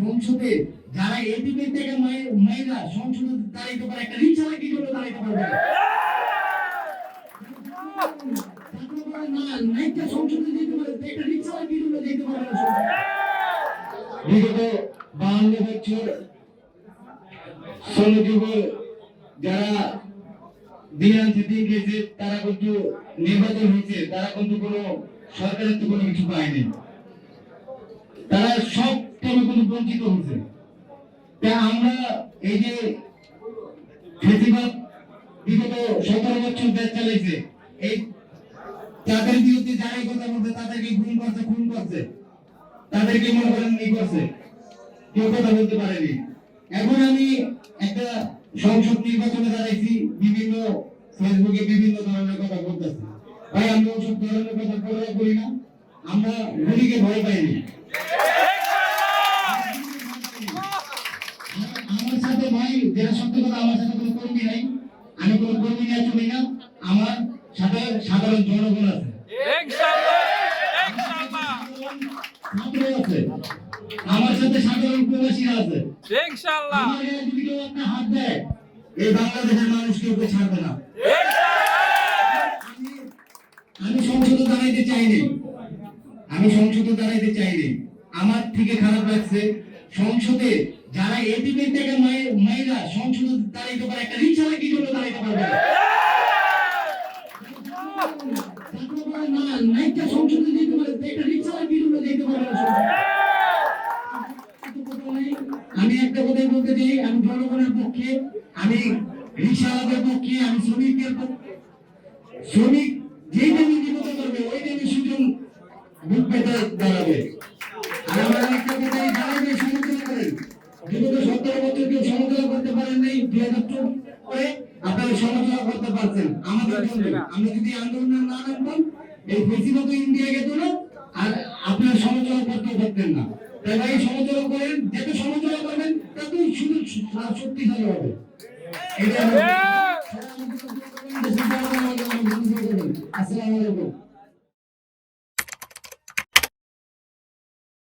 সংসদে যারা এদিকে থেকে মাইরা সংসদে দাঁড়াইতে পারে, একটা রিক্সা কি জন্য দাঁড়াইতে পারবে? যারা দিন গেছে, তারা কিন্তু নির্বাচন হয়েছে, তারা কিন্তু কোনো সরকারের তো কোনো কিছু পায়নি। তারা বঞ্চিত হয়েছে। তা আমরা এই যে ফেসিবাদ বিগত সতেরো বছর দেশ চালাইছে, এই তাদের বিরুদ্ধে যারাই কথা বলছে, তাদেরকে খুন করছে খুন করছে, তাদেরকে মনে করেন ই করছে। কেউ কথা বলতে পারেনি। এখন আমি একটা সংসদ নির্বাচনে দাঁড়াইছি, বিভিন্ন ফেসবুকে বিভিন্ন ধরনের কথা বলতেছি। ভাই আমরা ওসব ধরনের কথা পরে করি না। আমরা গুলিকে ভয় পাইনি। যেটা সত্য কথা আমার সাথে কোনো কর্মী নাই আমি কোনো কর্মী নিয়ে চলি না। আমার সাথে সাধারণ জনগণ আছে। আমার সাথে সাধারণ প্রবাসীরা আছে। যদি কেউ একটা হাত দেয় এই বাংলাদেশের মানুষ কেউ ছাড়বে না। আমি- সংসদে দাঁড়াইতে চাইনি আমি সংসদে দাঁড়াইতে চাইনি আমার থেকে খারাপ লাগছে সংসদে যারা এদিকে থেকে মাইরা সংসদে দাঁড়াইতে পারে, একটা রিক্সা কি জন্য দাঁড়াইতে পারবে? আমি একটা কথাই বলতে আমি জনগণের পক্ষে, আমি রিক্সাওয়ালাদের পক্ষে, আমি শ্রমিকের পক্ষে, শ্রমিক যেই টাইমে বিপদে করবে ওই টাইমে সুজন বুক পেতে দাঁড়াবে। নাই করে আপনারা সমালোচনা করতে পারছেন। আমাদের জন্য আমরা যদি আন্দোলন না নামতাম এই ফেসিবাদ ইন্ডিয়া গেত না আর আপনারা সমালোচনা করতে পারতেন না। তাই ভাই সমালোচনা করেন যত সমালোচনা করবেন ততই শুধু শক্তিশালী হবে। এটা আসসালামু আলাইকুম।